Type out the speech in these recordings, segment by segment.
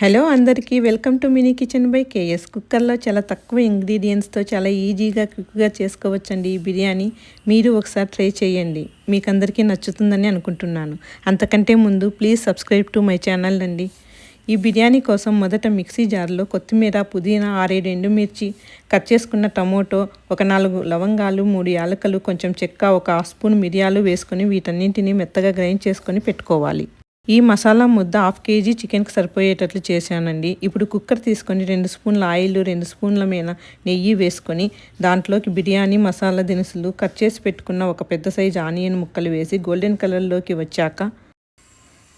Hello అందరికీ welcome to mini kitchen by KS. కుక్కర్లో చాలా తక్కువ ఇంగ్రీడియంట్స్తో చాలా ఈజీగా క్విక్గా చేసుకోవచ్చండి ఈ బిర్యానీ. మీరు ఒకసారి ట్రై చేయండి. మీకు అందరికీ నచ్చుతుందని అనుకుంటున్నాను. అంతకంటే ముందు please subscribe to my channel అండి. ఈ బిర్యానీ కోసం మొదట మిక్సీ జార్లో కొత్తిమీర పుదీనా ఆరేడు ఎండుమిర్చి కట్ చేసుకున్న టమోటో ఒక నాలుగు లవంగాలు మూడు యాలకలు కొంచెం చెక్క ఒక హాఫ్ స్పూన్ మిరియాలు వేసుకొని వీటన్నింటినీ మెత్తగా గ్రైండ్ చేసుకొని పెట్టుకోవాలి. ఈ మసాలా ముద్ద హాఫ్ కేజీ చికెన్కి సరిపోయేటట్లు చేశానండి. ఇప్పుడు కుక్కర్ తీసుకొని రెండు స్పూన్ల ఆయిల్ రెండు స్పూన్ల మీద నెయ్యి వేసుకొని దాంట్లోకి బిర్యానీ మసాలా దినుసులు కట్ చేసి పెట్టుకున్న ఒక పెద్ద సైజు ఆనియన్ ముక్కలు వేసి గోల్డెన్ కలర్లోకి వచ్చాక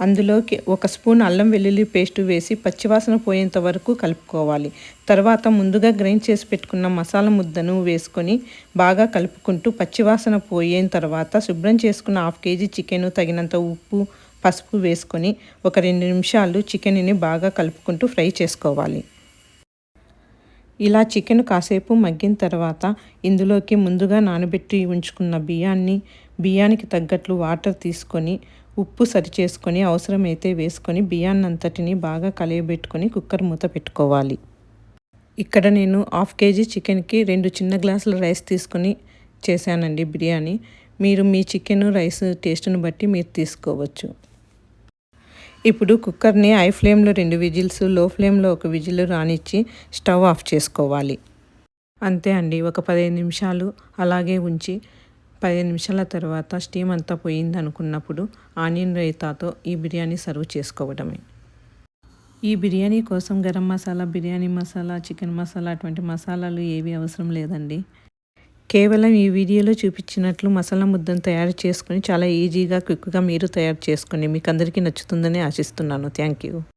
అందులోకి ఒక స్పూన్ అల్లం వెల్లుల్లి పేస్ట్ వేసి పచ్చివాసన పోయేంత వరకు కలుపుకోవాలి. తర్వాత ముందుగా గ్రైండ్ చేసి పెట్టుకున్న మసాలా ముద్దను వేసుకొని బాగా కలుపుకుంటూ పచ్చివాసన పోయిన తర్వాత శుభ్రం చేసుకున్న హాఫ్ కేజీ చికెన్ తగినంత ఉప్పు పసుపు వేసుకొని ఒక రెండు నిమిషాలు చికెన్ని బాగా కలుపుకుంటూ ఫ్రై చేసుకోవాలి. ఇలా చికెన్ కాసేపు మగ్గిన తర్వాత ఇందులోకి ముందుగా నానబెట్టి ఉంచుకున్న బియ్యాన్ని బియ్యానికి తగ్గట్లు వాటర్ తీసుకొని ఉప్పు సరి చేసుకొని అవసరమైతే వేసుకొని బియ్యాన్ని అంతటిని బాగా కలియబెట్టుకొని కుక్కర్ మూత పెట్టుకోవాలి. ఇక్కడ నేను హాఫ్ కేజీ చికెన్కి రెండు చిన్న గ్లాసుల రైస్ తీసుకొని చేశానండి బిర్యానీ. మీరు మీ చికెన్ రైస్ టేస్ట్ను బట్టి మీరు తీసుకోవచ్చు. ఇప్పుడు కుక్కర్ని హై ఫ్లేమ్లో రెండు విజిల్స్లో ఫ్లేమ్లో ఒక విజిల్ రానిచ్చి స్టవ్ ఆఫ్ చేసుకోవాలి. అంతే అండి ఒక పదిహేను నిమిషాలు అలాగే ఉంచి పదిహేను నిమిషాల తర్వాత స్టీమ్ అంతా పోయింది అనుకున్నప్పుడు ఆనియన్ రైతాతో ఈ బిర్యానీ సర్వ్ చేసుకోవడమే. ఈ బిర్యానీ కోసం గరం మసాలా బిర్యానీ మసాలా చికెన్ మసాలా అటువంటి మసాలాలు ఏవి అవసరం లేదండి. కేవలం ఈ వీడియోలో చూపించినట్లు మసాలా ముద్దను తయారు చేసుకుని చాలా ఈజీగా క్విక్గా మీరు తయారు చేసుకుని మీకు అందరికీ నచ్చుతుందని ఆశిస్తున్నాను. Thank you.